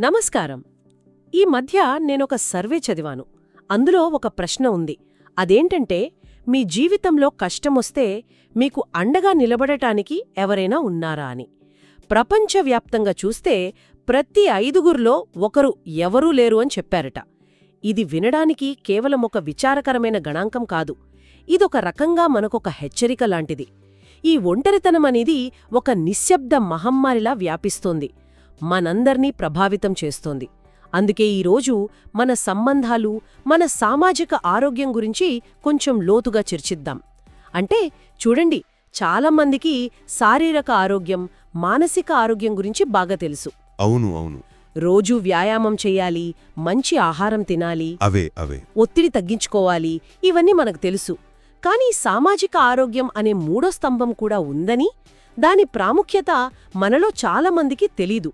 నమస్కారం. ఈ మధ్య నేనొక సర్వే చదివాను. అందులో ఒక ప్రశ్న ఉంది. అదేంటంటే మీ జీవితంలో కష్టమొస్తే మీకు అండగా నిలబడటానికి ఎవరైనా ఉన్నారా అని. ప్రపంచవ్యాప్తంగా చూస్తే ప్రతి ఐదుగురిలో ఒకరు ఎవరూ లేరు అని చెప్పారట. ఇది వినడానికి కేవలం ఒక విచారకరమైన గణాంకం కాదు. ఇదొక రకంగా మనకొక హెచ్చరిక లాంటిది. ఈ ఒంటరితనం అనేది ఒక నిశ్శబ్ద మహమ్మారిలా వ్యాపిస్తోంది. మనందర్నీ ప్రభావితం చేస్తోంది. అందుకే ఈరోజు మన సంబంధాలు మన సామాజిక ఆరోగ్యం గురించి కొంచెం లోతుగా చర్చిద్దాం. అంటే చూడండి చాలామందికి శారీరక ఆరోగ్యం మానసిక ఆరోగ్యం గురించి బాగా తెలుసు. అవును అవును. రోజూ వ్యాయామం చెయ్యాలి మంచి ఆహారం తినాలి అవే అవే. ఒత్తిడి తగ్గించుకోవాలి ఇవన్నీ మనకు తెలుసు. కానీ సామాజిక ఆరోగ్యం అనే మూడో స్తంభం కూడా ఉందని దాని ప్రాముఖ్యత మనలో చాలామందికి తెలీదు.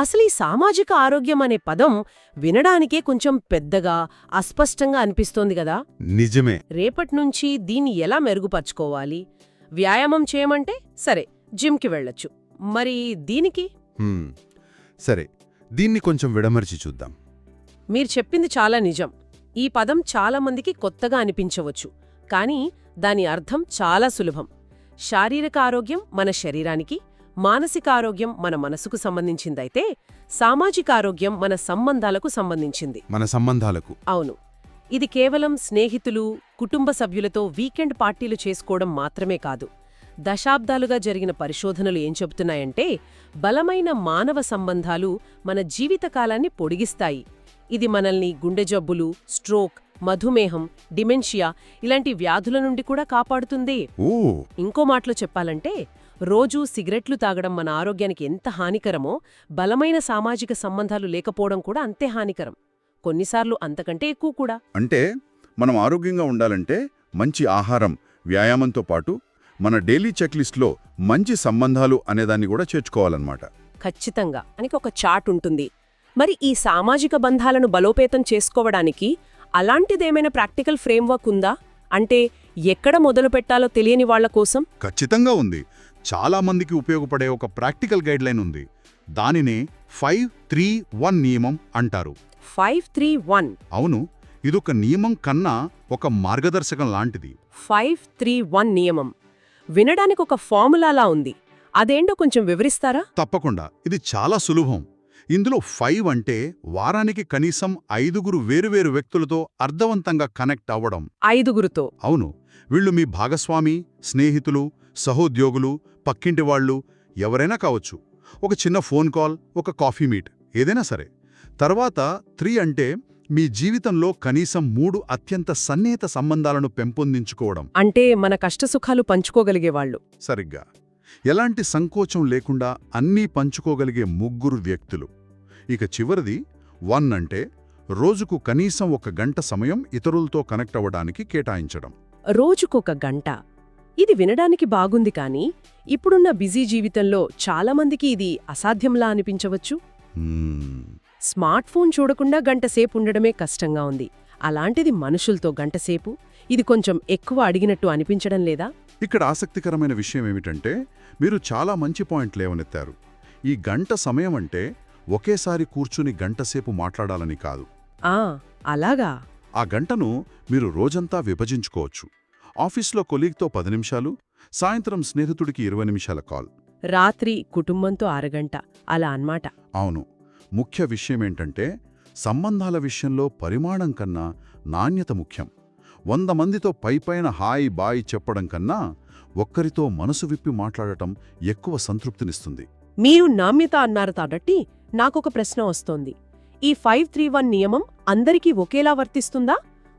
అసలు ఈ సామాజిక ఆరోగ్యం అనే పదం వినడానికే కొంచెం పెద్దగా అస్పష్టంగా అనిపిస్తోంది కదా? నిజమే. రేపట్నుంచి దీన్ని ఎలా మెరుగుపరుచుకోవాలి? వ్యాయామం చేయమంటే సరే జిమ్కి వెళ్ళొచ్చు. మరి దీనికి. సరే దీన్ని కొంచెం విడమర్చి చూద్దాం. మీరు చెప్పింది చాలా నిజం. ఈ పదం చాలామందికి కొత్తగా అనిపించవచ్చు. కానీ దాని అర్థం చాలా సులభం. శారీరక ఆరోగ్యం మన శరీరానికి మానసిక ఆరోగ్యం మన మనసుకు సంబంధించిందైతే సామాజిక ఆరోగ్యం మన సంబంధాలకు సంబంధించింది. మన సంబంధాలకు. అవును. ఇది కేవలం స్నేహితులు కుటుంబ సభ్యులతో వీకెండ్ పార్టీలు చేసుకోవడం మాత్రమే కాదు. దశాబ్దాలుగా జరిగిన పరిశోధనలు ఏం చెబుతున్నాయంటే బలమైన మానవ సంబంధాలు మన జీవితకాలాన్ని పొడిగిస్తాయి. ఇది మనల్ని గుండె జబ్బులు స్ట్రోక్ మధుమేహం డిమెన్షియా ఇలాంటి వ్యాధుల నుండి కూడా కాపాడుతుంది. ఇంకో మాటలో చెప్పాలంటే రోజూ సిగరెట్లు తాగడం మన ఆరోగ్యానికి ఎంత హానికరమో బలమైన సామాజిక సంబంధాలు లేకపోవడం కూడా అంతే హానికరం. కొన్నిసార్లు అంతకంటే ఎక్కువ కూడా. అంటే మనం ఆరోగ్యంగా ఉండాలంటే మంచి ఆహారం వ్యాయామంతో పాటు మన డైలీ చెక్లిస్ట్లో మంచి సంబంధాలు అనేదాన్ని కూడా చేర్చుకోవాలన్నమాట. ఖచ్చితంగా. అనికి ఒక చాట్ ఉంటుంది. మరి ఈ సామాజిక బంధాలను బలోపేతం చేసుకోవడానికి అలాంటిదేమైనా ప్రాక్టికల్ ఫ్రేమ్వర్క్ ఉందా? అంటే ఎక్కడ మొదలు పెట్టాలో తెలియని వాళ్ళ కోసం? ఖచ్చితంగా ఉంది. చాలా మందికి ఉపయోగపడే ఒక ప్రాక్టికల్ గైడ్లైన్ ఉంది. దానినే ఫైవ్ త్రీ వన్ నియమం అంటారు. Five three one. అవును ఇదొక నియమం కన్నా ఒక మార్గదర్శకం లాంటిది. ఫైవ్ త్రీ వన్ నియమం. వినడానికి ఒక ఫార్ములాలా ఉంది. అదేంటో కొంచెం వివరిస్తారా? తప్పకుండా ఇది చాలా సులభం. ఇందులో ఫైవ్ అంటే వారానికి కనీసం ఐదుగురు వేరువేరు వ్యక్తులతో అర్థవంతంగా కనెక్ట్ అవ్వడం. ఐదుగురుతో. అవును వీళ్ళు మీ భాగస్వామి స్నేహితులు సహోద్యోగులు పక్కింటి వాళ్ళు ఎవరైనా కావచ్చు. ఒక చిన్న ఫోన్ కాల్ ఒక కాఫీ మీట్ ఏదైనా సరే. తర్వాత త్రీ అంటే మీ జీవితంలో కనీసం మూడు అత్యంత సన్నిహిత సంబంధాలను పెంపొందించుకోవడం. అంటే మన కష్టసుఖాలు పంచుకోగలిగేవాళ్ళు సరిగ్గా. ఎలాంటి సంకోచం లేకుండా అన్నీ పంచుకోగలిగే ముగ్గురు వ్యక్తులు. ఇక చివరిది వన్ అంటే రోజుకు కనీసం ఒక గంట సమయం ఇతరులతో కనెక్ట్ అవ్వడానికి కేటాయించడం. రోజుకొక గంట. ఇది వినడానికి బాగుంది కానీ ఇప్పుడున్న బిజీ జీవితంలో చాలామందికి ఇది అసాధ్యంలా అనిపించవచ్చు. స్మార్ట్ ఫోన్ చూడకుండా గంటసేపు ఉండడమే కష్టంగా ఉంది. అలాంటిది మనుషులతో గంటసేపు ఇది కొంచెం ఎక్కువ అడిగినట్టు అనిపించడం లేదా? ఇక్కడ ఆసక్తికరమైన విషయం ఏమిటంటే మీరు చాలా మంచి పాయింట్ లేవనెత్తారు. ఈ గంట సమయం అంటే ఒకేసారి కూర్చుని గంటసేపు మాట్లాడాలని కాదు. ఆ అలాగా. ఆ గంటను మీరు రోజంతా విభజించుకోవచ్చు. ఆఫీస్లో కొలీగ్తో పది నిమిషాలు సాయంత్రం స్నేహితుడికి ఇరవై నిమిషాల కాల్. రాత్రి కుటుంబంతో అరగంట అలా అన్మాట అవును. ముఖ్య విషయమేంటంటే సంబంధాల విషయంలో పరిమాణం కన్నా నాణ్యత ముఖ్యం. వంద మందితో పైపైన హాయ్ బాయ్ చెప్పడం కన్నా ఒక్కరితో మనసు విప్పి మాట్లాడటం ఎక్కువ సంతృప్తినిస్తుంది. మీరు నాణ్యత అన్నారు కాబట్టి నాకొక ప్రశ్న వస్తోంది. ఈ ఫైవ్ త్రీ వన్ నియమం అందరికీ ఒకేలా వర్తిస్తుందా?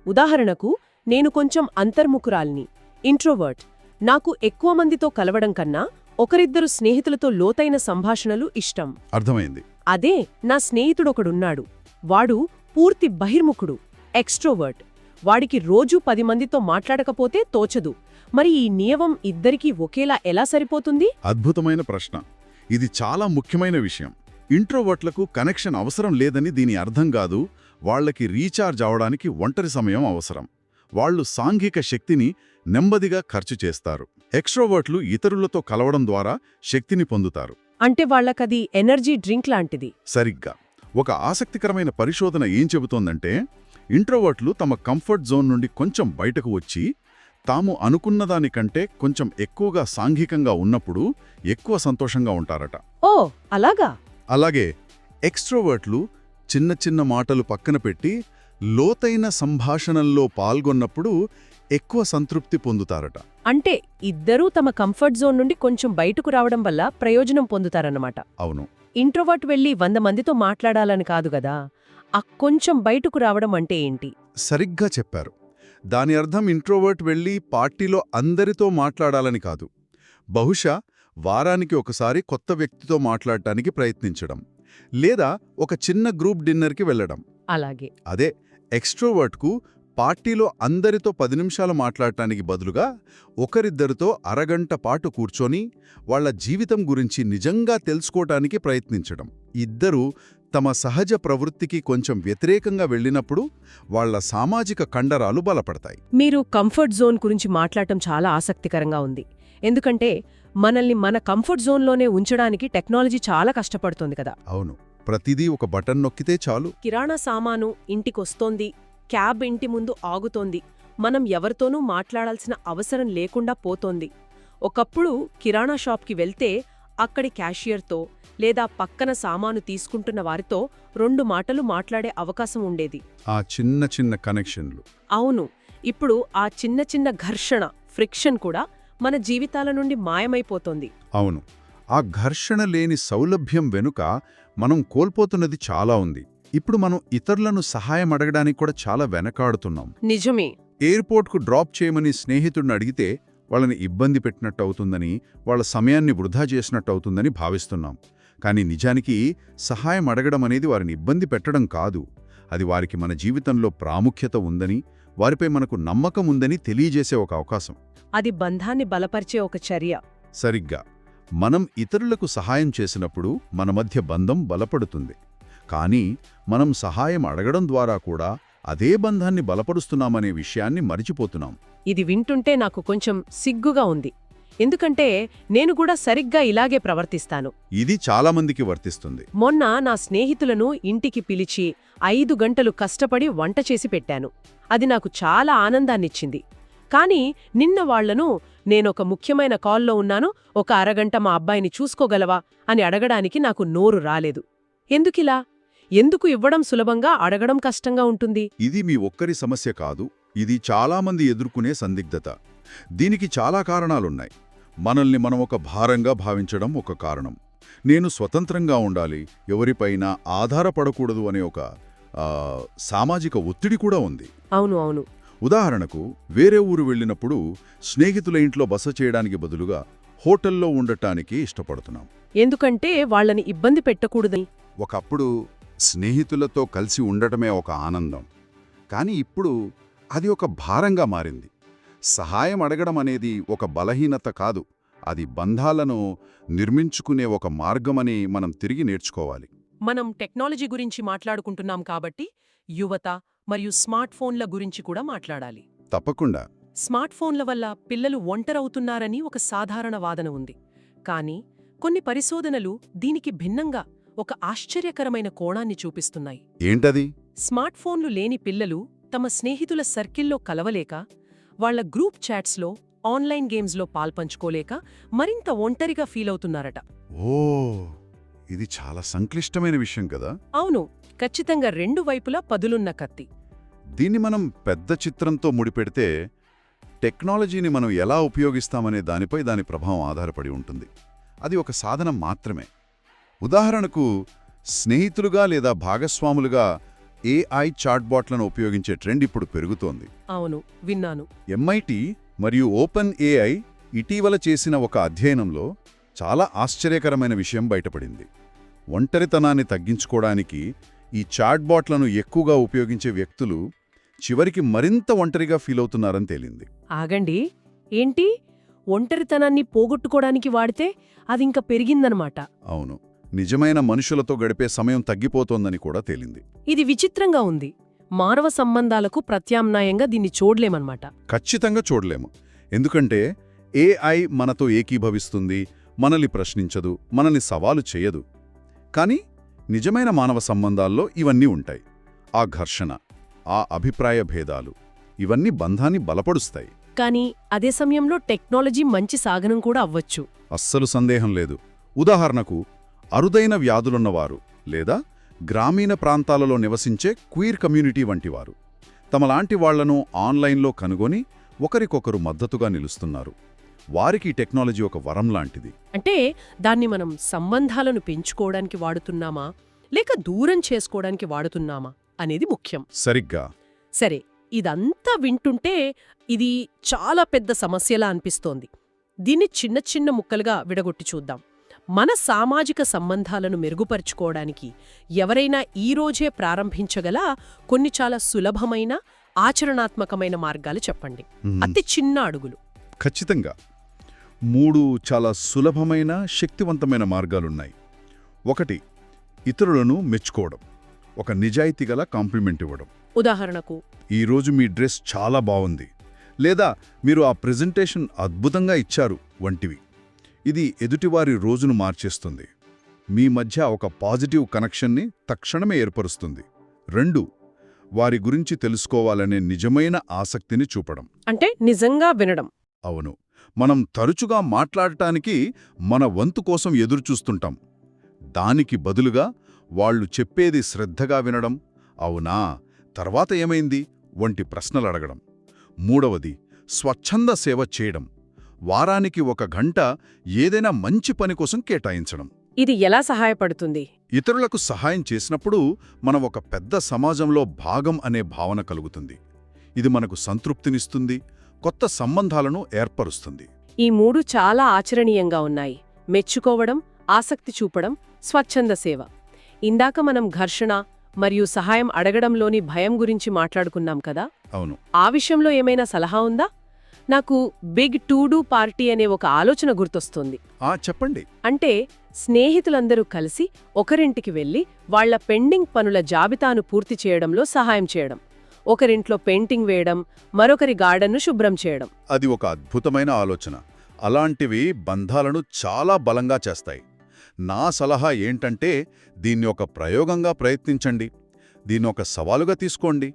ఉదాహరణకు నేను కొంచెం అంతర్ముఖురాల్ని ఇంట్రోవర్ట్ నాకు ఎక్కువ మందితో కలవడం కన్నా ఒకరిద్దరు స్నేహితులతో లోతైన సంభాషణలు ఇష్టం. అర్థమైంది. అదే నా స్నేహితుడొకడున్నాడు. వాడు పూర్తి బహిర్ముఖుడు ఎక్స్ట్రోవర్ట్. వాడికి రోజూ పది మందితో మాట్లాడకపోతే తోచదు. మరి ఈ నియమం ఇద్దరికీ ఒకేలా ఎలా సరిపోతుంది? అద్భుతమైన ప్రశ్న. ఇది చాలా ముఖ్యమైన విషయం. ఇంట్రోవర్ట్లకు కనెక్షన్ అవసరం లేదని దీని అర్థం కాదు వాళ్ళకి రీఛార్జ్ అవడానికి ఒంటరి సమయం అవసరం. వాళ్ళు సాంఘిక శక్తిని నెమ్మదిగా ఖర్చు చేస్తారు. ఎక్స్ట్రోవర్ట్లు ఇతరులతో కలవడం ద్వారా శక్తిని పొందుతారు. అంటే వాళ్ళకది ఎనర్జీ డ్రింక్ లాంటిది. సరిగ్గా. ఒక ఆసక్తికరమైన పరిశోధన ఏం చెబుతోందంటే ఇంట్రోవర్ట్లు తమ కంఫర్ట్ జోన్ నుండి కొంచెం బయటకు వచ్చి తాము అనుకున్న దానికంటే కొంచెం ఎక్కువగా సాంఘికంగా ఉన్నప్పుడు ఎక్కువ సంతోషంగా ఉంటారట. ఓ అలాగా? అలాగే ఎక్స్ట్రోవర్ట్లు చిన్న చిన్న మాటలు పక్కన పెట్టి లోతైన సంభాషణల్లో పాల్గొన్నప్పుడు ఎక్కువ సంతృప్తి పొందుతారట. అంటే ఇద్దరూ తమ కంఫర్ట్ జోన్ నుండి కొంచెం బయటకు రావడం వల్ల ప్రయోజనం పొందుతారన్నమాట. అవును. ఇంట్రోవర్ట్ వెళ్ళి వంద మందితో మాట్లాడాలని కాదు గదా ఆ కొంచెం బయటకు రావడం అంటే ఏంటి? సరిగ్గా చెప్పారు. దాని అర్థం ఇంట్రోవర్ట్ వెళ్ళి పార్టీలో అందరితో మాట్లాడాలని కాదు. బహుశా వారానికి ఒకసారి కొత్త వ్యక్తితో మాట్లాడటానికి ప్రయత్నించడం లేదా ఒక చిన్న గ్రూప్ డిన్నర్కి వెళ్ళడం. అలాగే. అదే ఎక్స్ట్రోవర్ట్కు పార్టీలో అందరితో పది నిమిషాలు మాట్లాడటానికి బదులుగా ఒకరిద్దరితో అరగంట పాటు కూర్చొని వాళ్ళ జీవితం గురించి నిజంగా తెలుసుకోవటానికి ప్రయత్నించడం. ఇద్దరూ తమ సహజ ప్రవృత్తికి కొంచెం వ్యతిరేకంగా వెళ్ళినప్పుడు వాళ్ళ సామాజిక కండరాలు బలపడతాయి. మీరు కంఫర్ట్ జోన్ గురించి మాట్లాడటం చాలా ఆసక్తికరంగా ఉంది. ఎందుకంటే మనల్ని మన కంఫర్ట్ జోన్లోనే ఉంచడానికి టెక్నాలజీ చాలా కష్టపడుతోంది కదా. అవును. ప్రతిదీ ఒక బటన్ నొక్కితే చాలు. కిరాణా సామాను ఇంటికొస్తోంది క్యాబ్ ఇంటి ముందు ఆగుతోంది మనం ఎవరితోనూ మాట్లాడాల్సిన అవసరం లేకుండా పోతోంది. ఒకప్పుడు కిరాణా షాప్కి వెళ్తే అక్కడి క్యాషియర్తో లేదా పక్కన సామాను తీసుకుంటున్న వారితో రెండు మాటలు మాట్లాడే అవకాశం ఉండేది. ఆ చిన్న చిన్న కనెక్షన్లు. అవును. ఇప్పుడు ఆ చిన్న చిన్న ఘర్షణ ఫ్రిక్షన్ కూడా మన జీవితాల నుండి మాయమైపోతోంది. అవును. ఆ ఘర్షణ లేని సౌలభ్యం వెనుక మనం కోల్పోతున్నది చాలా ఉంది. ఇప్పుడు మనం ఇతరులను సహాయం అడగడానికి కూడా చాలా వెనకాడుతున్నాం. నిజమే. ఎయిర్పోర్ట్కు డ్రాప్ చేయమని స్నేహితుడిని అడిగితే వాళ్ళని ఇబ్బంది పెట్టినట్టు అవుతుందని వాళ్ళ సమయాన్ని వృధా చేసినట్టు అవుతుందని భావిస్తున్నాం. కానీ నిజానికి సహాయం అడగడం అనేది వారిని ఇబ్బంది పెట్టడం కాదు. అది వారికి మన జీవితంలో ప్రాముఖ్యత ఉందని వారిపై మనకు నమ్మకం ఉందని తెలియజేసే ఒక అవకాశం. అది బంధాన్ని బలపరిచే ఒక చర్య. సరిగ్గా. మనం ఇతరులకు సహాయం చేసినప్పుడు మన మధ్య బంధం బలపడుతుంది. కానీ మనం సహాయం అడగడం ద్వారా కూడా అదే బంధాన్ని బలపరుస్తున్నామనే విషయాన్ని మరిచిపోతున్నాం. ఇది వింటుంటే నాకు కొంచెం సిగ్గుగా ఉంది. ఎందుకంటే నేను కూడా సరిగ్గా ఇలాగే ప్రవర్తిస్తాను. ఇది చాలామందికి వర్తిస్తుంది. మొన్న నా స్నేహితులను ఇంటికి పిలిచి ఐదు గంటలు కష్టపడి వంట చేసి పెట్టాను. అది నాకు చాలా ఆనందాన్నిచ్చింది. కాని నిన్న వాళ్ళను నేనొక ముఖ్యమైన కాల్లో ఉన్నాను ఒక అరగంట మా అబ్బాయిని చూసుకోగలవా అని అడగడానికి నాకు నోరు రాలేదు. ఎందుకిలా? ఎందుకు ఇవ్వడం సులభంగా అడగడం కష్టంగా ఉంటుంది? ఇది మీ ఒక్కరి సమస్య కాదు ఇది చాలామంది ఎదుర్కొనే సందిగ్ధత. దీనికి చాలా కారణాలున్నాయి. మనల్ని మనం ఒక భారంగా భావించడం ఒక కారణం. నేను స్వతంత్రంగా ఉండాలి ఎవరిపైనా ఆధారపడకూడదు అనే ఒక ఆ, సామాజిక ఒత్తిడి కూడా ఉంది. అవును అవును. ఉదాహరణకు వేరే ఊరు వెళ్ళినప్పుడు స్నేహితుల ఇంట్లో బస చేయడానికి బదులుగా హోటల్లో ఉండటానికి ఇష్టపడుతున్నాం. ఎందుకంటే వాళ్ళని ఇబ్బంది పెట్టకూడదని. ఒకప్పుడు స్నేహితులతో కలిసి ఉండటమే ఒక ఆనందం. కానీ ఇప్పుడు అది ఒక భారంగా మారింది. సహాయం అడగడం అనేది ఒక బలహీనత కాదు. అది బంధాలను నిర్మించుకునే ఒక మార్గమని మనం తిరిగి నేర్చుకోవాలి. మనం టెక్నాలజీ గురించి మాట్లాడుకుంటున్నాం కాబట్టి యువత మరియు స్మార్ట్ ఫోన్ల గురించి కూడా మాట్లాడాలి. తప్పకుండా. స్మార్ట్ ఫోన్ల వల్ల పిల్లలు ఒంటరవుతున్నారని ఒక సాధారణ వాదన ఉంది. కానీ కొన్ని పరిశోధనలు దీనికి భిన్నంగా ఒక ఆశ్చర్యకరమైన కోణాన్ని చూపిస్తున్నాయి. ఏంటది? స్మార్ట్ ఫోన్లు లేని పిల్లలు తమ స్నేహితుల సర్కిల్లో కలవలేక వాళ్ళ గ్రూప్ చాట్స్లో ఆన్లైన్ గేమ్స్లో పాల్పంచుకోలేక మరింత ఒంటరిగా ఫీలవుతున్నారట. ఓ ఇది చాలా సంక్లిష్టమైన విషయం కదా? అవును ఖచ్చితంగా రెండు వైపులా పదులున్న కత్తి. దీన్ని మనం పెద్ద చిత్రంతో ముడిపెడితే టెక్నాలజీని మనం ఎలా ఉపయోగిస్తామనే దానిపై దాని ప్రభావం ఆధారపడి ఉంటుంది. అది ఒక సాధనం మాత్రమే. ఉదాహరణకు స్నేహితులుగా లేదా భాగస్వాములుగా ఏఐ చాట్బాట్లను ఉపయోగించే ట్రెండ్ ఇప్పుడు పెరుగుతోంది. అవును విన్నాను. ఎంఐటి మరియు ఓపెన్ ఏఐ ఇటీవల చేసిన ఒక అధ్యయనంలో చాలా ఆశ్చర్యకరమైన విషయం బయటపడింది. ఒంటరితనాన్ని తగ్గించుకోవడానికి ఈ చాట్బాట్లను ఎక్కువగా ఉపయోగించే వ్యక్తులు చివరికి మరింత ఒంటరిగా ఫీలవుతున్నారని తేలింది. ఆగండి. ఏంటి? ఒంటరితనాన్ని పోగొట్టుకోవడానికి వాడితే అదింక పెరిగిందనమాట. అవును. నిజమైన మనుషులతో గడిపే సమయం తగ్గిపోతోందని కూడా తేలింది. ఇది విచిత్రంగా ఉంది. మానవ సంబంధాలకు ప్రత్యామ్నాయంగా దీన్ని చూడలేమన్నమాట. ఖచ్చితంగా చూడలేము. ఎందుకంటే ఏఐ మనతో ఏకీభవిస్తుంది మనల్ని ప్రశ్నించదు మనల్ని సవాలు చేయదు. కానీ నిజమైన మానవ సంబంధాల్లో ఇవన్నీ ఉంటాయి. ఆ ఘర్షణ ఆ అభిప్రాయ భేదాలు ఇవన్నీ బంధాన్ని బలపరుస్తాయి. కానీ అదే సమయంలో టెక్నాలజీ మంచి సాధనం కూడా అవ్వచ్చు. అస్సలు సందేహం లేదు. ఉదాహరణకు అరుదైన వ్యాధులున్నవారు లేదా గ్రామీణ ప్రాంతాలలో నివసించే క్వీర్ కమ్యూనిటీ వంటివారు. తమలాంటి వాళ్ళను ఆన్లైన్లో కనుగొని ఒకరికొకరు మద్దతుగా నిలుస్తున్నారు. వారికి టెక్నాలజీ ఒక వరం లాంటిది. అంటే దాన్ని మనం సంబంధాలను పెంచుకోవడానికి వాడుతున్నామా? లేక దూరం చేసుకోవడానికి వాడుతున్నామా? అనేది ముఖ్యం. సరిగ్గా. సరే ఇదంతా వింటుంటే ఇది చాలా పెద్ద సమస్యలా అనిపిస్తోంది. దీన్ని చిన్న చిన్న ముక్కలుగా విడగొట్టి చూద్దాం. మన సామాజిక సంబంధాలను మెరుగుపరుచుకోవడానికి ఎవరైనా ఈ రోజే ప్రారంభించగల కొన్ని చాలా సులభమైన ఆచరణాత్మకమైన మార్గాలు చెప్పండి. అతి చిన్న అడుగులు. ఖచ్చితంగా. మూడు చాలా సులభమైన శక్తివంతమైన మార్గాలున్నాయి. ఒకటి ఇతరులను మెచ్చుకోవడం. ఒక నిజాయితీగల కాంప్లిమెంట్ ఇవ్వడం. ఉదాహరణకు? ఈరోజు మీ డ్రెస్ చాలా బాగుంది. లేదా మీరు ఆ ప్రెజెంటేషన్ అద్భుతంగా ఇచ్చారు వంటివి. ఇది ఎదుటివారి రోజును మార్చేస్తుంది. మీ మధ్య ఒక పాజిటివ్ కనెక్షన్ని తక్షణమే ఏర్పరుస్తుంది. రెండు వారి గురించి తెలుసుకోవాలనే నిజమైన ఆసక్తిని చూపడం. అంటే నిజంగా వినడం. అవును. మనం తరచుగా మాట్లాడటానికి మన వంతు కోసం ఎదురుచూస్తుంటాం. దానికి బదులుగా వాళ్ళు చెప్పేది శ్రద్ధగా వినడం అవునా? తర్వాత ఏమైంది? వంటి ప్రశ్నలు అడగడం. మూడవది స్వచ్ఛంద సేవ చేయడం. వారానికి ఒక గంట ఏదైనా మంచి పని కోసం కేటాయించడం. ఇది ఎలా సహాయపడుతుంది? ఇతరులకు సహాయం చేసినప్పుడు మనం ఒక పెద్ద సమాజంలో భాగం అనే భావన కలుగుతుంది. ఇది మనకు సంతృప్తినిస్తుంది కొత్త సంబంధాలను ఏర్పరుస్తుంది. ఈ మూడు చాలా ఆచరణీయంగా ఉన్నాయి. మెచ్చుకోవడం ఆసక్తి చూపడం స్వచ్ఛంద సేవ. ఇందాక మనం ఘర్షణ మరియు సహాయం అడగడంలోని భయం గురించి మాట్లాడుకున్నాం కదా? అవును. ఆ విషయంలో ఏమైనా సలహా ఉందా? నాకు బిగ్ టూ డూ పార్టీ అనే ఒక ఆలోచన గుర్తొస్తుంది. ఆ చెప్పండి. అంటే స్నేహితులందరూ కలిసి ఒకరింటికి వెళ్ళి వాళ్ళ పెండింగ్ పనుల జాబితాను పూర్తి చేయడంలో సహాయం చేయడం ఒకరింట్లో పెయింటింగ్ వేయడం మరొకరి గార్డెన్ను శుభ్రం చేయడం. అది ఒక అద్భుతమైన ఆలోచన. అలాంటివి బంధాలను చాలా బలంగా చేస్తాయి. నా సలహా ఏంటంటే దీన్ని ఒక ప్రయోగంగా ప్రయత్నించండి. దీన్ని ఒక సవాలుగా తీసుకోండి.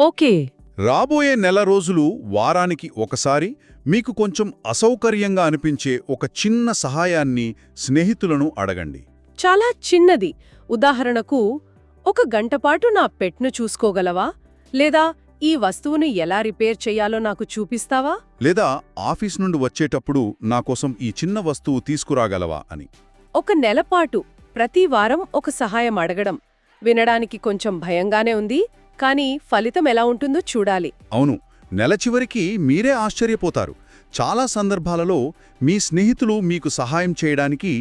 ఓకే. రాబోయే నెల రోజులు వారానికి ఒకసారి మీకు కొంచెం అసౌకర్యంగా అనిపించే ఒక చిన్న సహాయాన్ని స్నేహితులను అడగండి. చాలా చిన్నది. ఉదాహరణకు ఒక గంటపాటు నా పెట్ను చూసుకోగలవా? లేదా ఈ వస్తువును ఎలా రిపేర్ చెయ్యాలో నాకు చూపిస్తావా? లేదా ఆఫీస్ నుండి వచ్చేటప్పుడు నా కోసం ఈ చిన్న వస్తువు తీసుకురాగలవా అని. ఒక నెలపాటు ప్రతి వారం ఒక సహాయం అడగడం. వినడానికి కొంచెం భయంగానే ఉంది. కానీ ఫలితం ఎలా ఉంటుందో చూడాలి. అవును నెల చివరికి మీరే ఆశ్చర్యపోతారు. చాలా సందర్భాలలో మీ స్నేహితులు మీకు సహాయం చేయడానికి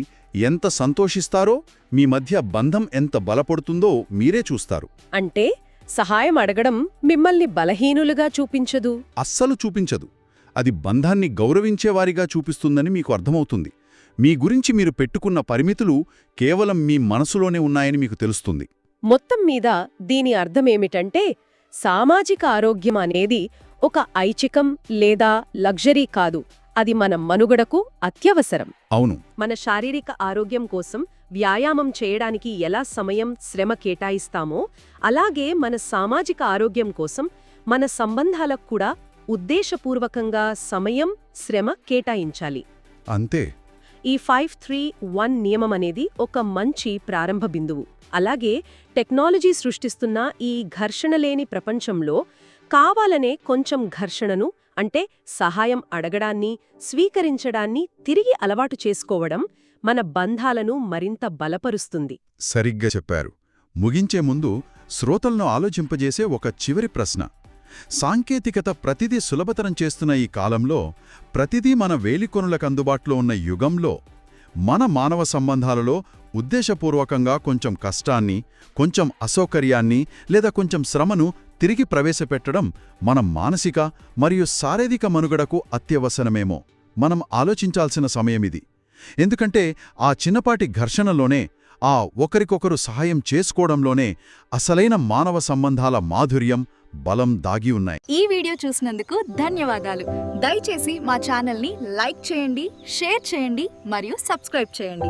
ఎంత సంతోషిస్తారో మీ మధ్య బంధం ఎంత బలపడుతుందో మీరే చూస్తారు. అంటే సహాయం అడగడం మిమ్మల్ని బలహీనులుగా చూపించదు. అస్సలు చూపించదు. అది బంధాన్ని గౌరవించేవారిగా చూపిస్తుందని మీకు అర్థమవుతుంది. మీ గురించి మీరు పెట్టుకున్న పరిమితులు కేవలం మీ మనసులోనే ఉన్నాయని మీకు తెలుస్తుంది. మొత్తం మీద దీని అర్థమేమిటంటే సామాజిక ఆరోగ్యం అనేది ఒక ఐచికం లేదా లగ్జరీ కాదు. అది మన మనుగడకు అత్యవసరం. అవును. మన శారీరక ఆరోగ్యం కోసం వ్యాయామం చేయడానికి ఎలా సమయం శ్రమ కేటాయిస్తామో అలాగే మన సామాజిక ఆరోగ్యం కోసం మన సంబంధాలకు కూడా ఉద్దేశపూర్వకంగా సమయం శ్రమ కేటాయించాలి. అంతే. ఈ ఫైవ్ త్రీ వన్ నియమం అనేది ఒక మంచి ప్రారంభ బిందువు. అలాగే టెక్నాలజీ సృష్టిస్తున్న ఈ ఘర్షణ లేని ప్రపంచంలో కావాలనే కొంచెం ఘర్షణను అంటే సహాయం అడగడాన్ని స్వీకరించడాన్ని తిరిగి అలవాటు చేసుకోవడం మన బంధాలను మరింత బలపరుస్తుంది. సరిగ్గా చెప్పారు. ముగించే ముందు శ్రోతలను ఆలోచింపజేసే ఒక చివరి ప్రశ్న. సాంకేతికత ప్రతిదీ సులభతరం చేస్తున్న ఈ కాలంలో ప్రతిదీ మన వేలికొనులకు అందుబాటులో ఉన్న యుగంలో మన మానవ సంబంధాలలో ఉద్దేశపూర్వకంగా కొంచెం కష్టాన్ని కొంచెం అసౌకర్యాన్ని లేదా కొంచెం శ్రమను తిరిగి ప్రవేశపెట్టడం మన మానసిక మరియు శారీరక మనుగడకు అత్యవసరమేమో. మనం ఆలోచించాల్సిన సమయమిది ఎందుకంటే ఆ చిన్నపాటి ఘర్షణలోనే ఆ ఒకరికొకరు సహాయం చేసుకోవడంలోనే అసలైన మానవ సంబంధాల మాధుర్యం బలం దాగి ఉన్నాయి. ఈ వీడియో చూసినందుకు ధన్యవాదాలు. దయచేసి మా ఛానల్ని లైక్ చేయండి షేర్ చేయండి మరియు సబ్స్క్రైబ్ చేయండి.